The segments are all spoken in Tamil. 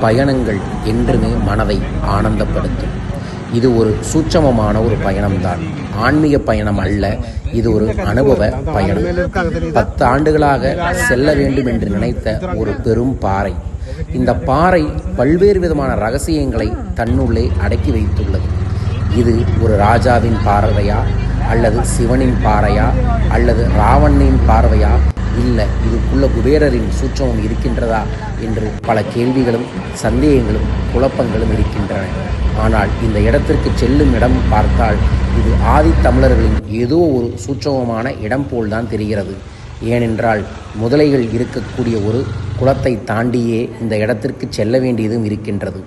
பயணங்கள் என்றுமே மனதை ஆனந்தப்படுத்தும். இது ஒரு சூட்சமமான ஒரு பயணம்தான். ஆன்மீக பயணம் அல்ல இது ஒரு அனுபவ பயணம். பத்து ஆண்டுகளாக செல்ல வேண்டும் என்று நினைத்த ஒரு பெரும் பாறை. இந்த பாறை பல்வேறு விதமான ரகசியங்களை தன்னுள்ளே அடக்கி வைத்துள்ளது. இது ஒரு ராஜாவின் பார்வையா அல்லது சிவனின் பாறையா? அல்லது ராவணனின் பார்வையா? இல்லை இதுக்குள்ள குபேரரின் சூற்றமும் இருக்கின்றதா? என்று பல கேள்விகளும் சந்தேகங்களும் குழப்பங்களும் இருக்கின்றன. ஆனால் இந்த இடத்திற்கு செல்லும் இடம் பார்த்தால் இது ஆதி தமிழர்களின் ஏதோ ஒரு சூட்சமமான இடம் போல்தான் தெரிகிறது. ஏனென்றால் முதலைகள் இருக்கக்கூடிய ஒரு குளத்தை தாண்டியே இந்த இடத்திற்கு செல்ல வேண்டியதும் இருக்கின்றது.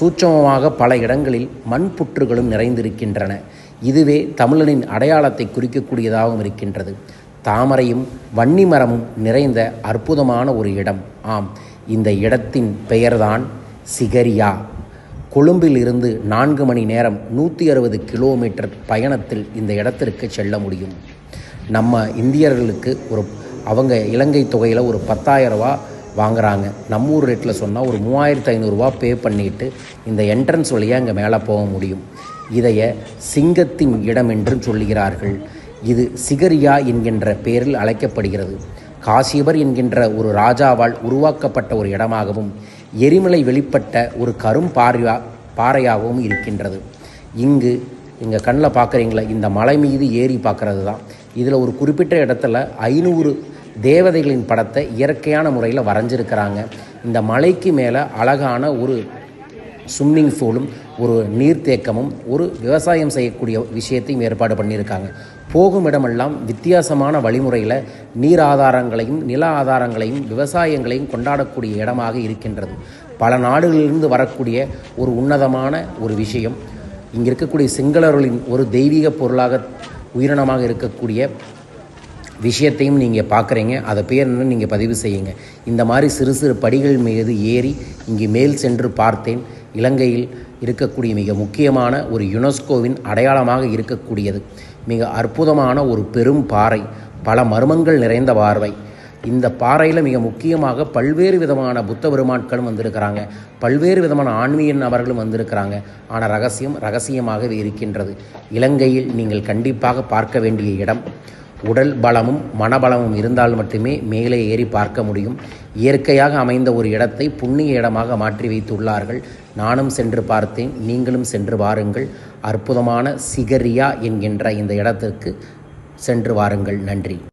சூட்சமமாக பல இடங்களில் மண் புற்றுகளும் நிறைந்திருக்கின்றன. இதுவே தமிழனின் அடையாளத்தை குறிக்கக்கூடியதாகவும் இருக்கின்றது. தாமரையும் வன்னி மரமும் நிறைந்த அற்புதமான ஒரு இடம். ஆம் இந்த இடத்தின் பெயர்தான் சிகரியா. கொழும்பில் இருந்து நான்கு மணி நேரம் நூற்றி அறுபது கிலோமீட்டர் பயணத்தில் இந்த இடத்திற்கு செல்ல முடியும். நம்ம இந்தியர்களுக்கு ஒரு அவங்க இலங்கை தொகையில் ஒரு பத்தாயிரம் ரூபா வாங்குறாங்க. நம்ம ஊர் ரேட்டில் சொன்னால் ஒரு மூவாயிரத்து ஐநூறுரூவா பே பண்ணிவிட்டு இந்த என்ட்ரன்ஸ் வழியாக இங்கே மேலே போக முடியும். இதைய சிங்கத்தின் இடம் என்றும் சொல்லுகிறார்கள். இது சிகரியா என்கின்ற பெயரில் அழைக்கப்படுகிறது. காசியவர் என்கின்ற ஒரு ராஜாவால் உருவாக்கப்பட்ட ஒரு இடமாகவும் எரிமலை வெளிப்பட்ட ஒரு கரும் பாறையா பாறையாகவும் இருக்கின்றது. இங்கு இங்கே கண்ணில் பார்க்குறீங்களா இந்த மலை மீது ஏறி பார்க்குறது தான் இதில் ஒரு குறிப்பிட்ட இடத்துல ஐநூறு தேவதைகளின் படத்தை இயற்கையான முறையில் வரைஞ்சிருக்கிறாங்க. இந்த மலைக்கு மேலே அழகான ஒரு ஸ்விம்மிங் பூலும் ஒரு நீர்த்தேக்கமும் ஒரு விவசாயம் செய்யக்கூடிய விஷயத்தையும் ஏற்பாடு பண்ணியிருக்காங்க. போகும் இடமெல்லாம் வித்தியாசமான வழிமுறையில் நீர் ஆதாரங்களையும் நில ஆதாரங்களையும் விவசாயங்களையும் கொண்டாடக்கூடிய இடமாக இருக்கின்றது. பல நாடுகளிலிருந்து வரக்கூடிய ஒரு உன்னதமான ஒரு விஷயம். இங்கே இருக்கக்கூடிய சிங்களர்களின் ஒரு தெய்வீக பொருளாக உயிரினமாக இருக்கக்கூடிய விஷயத்தையும் நீங்கள் பார்க்குறீங்க அதை பேர் என்ன நீங்கள் பதிவு செய்யுங்க. இந்த மாதிரி சிறு சிறு படிகள் மீது ஏறி இங்கே மேல் சென்று பார்த்தேன். இலங்கையில் இருக்கக்கூடிய மிக முக்கியமான ஒரு யுனெஸ்கோவின் அடையாளமாக இருக்கக்கூடியது. மிக அற்புதமான ஒரு பெரும் பாறை. பல மர்மங்கள் நிறைந்த பார்வை. இந்த பாறையில் மிக முக்கியமாக பல்வேறு விதமான புத்த பெருமாட்களும் வந்திருக்கிறாங்க. பல்வேறு விதமான ஆன்மீக நபர்களும் வந்திருக்கிறாங்க. ஆனால் ரகசியம் ரகசியமாகவே இருக்கின்றது. இலங்கையில் நீங்கள் கண்டிப்பாக பார்க்க வேண்டிய இடம் உடல் பலமும் மனபலமும் இருந்தால் மட்டுமே மேலே ஏறி பார்க்க முடியும். இயற்கையாக அமைந்த ஒரு இடத்தை புண்ணிய இடமாக மாற்றி வைத்துள்ளார்கள். நானும் சென்று பார்த்தேன் நீங்களும் சென்று வாருங்கள். அற்புதமான சிகரியா என்கின்ற இந்த இடத்திற்கு சென்று வாருங்கள். நன்றி.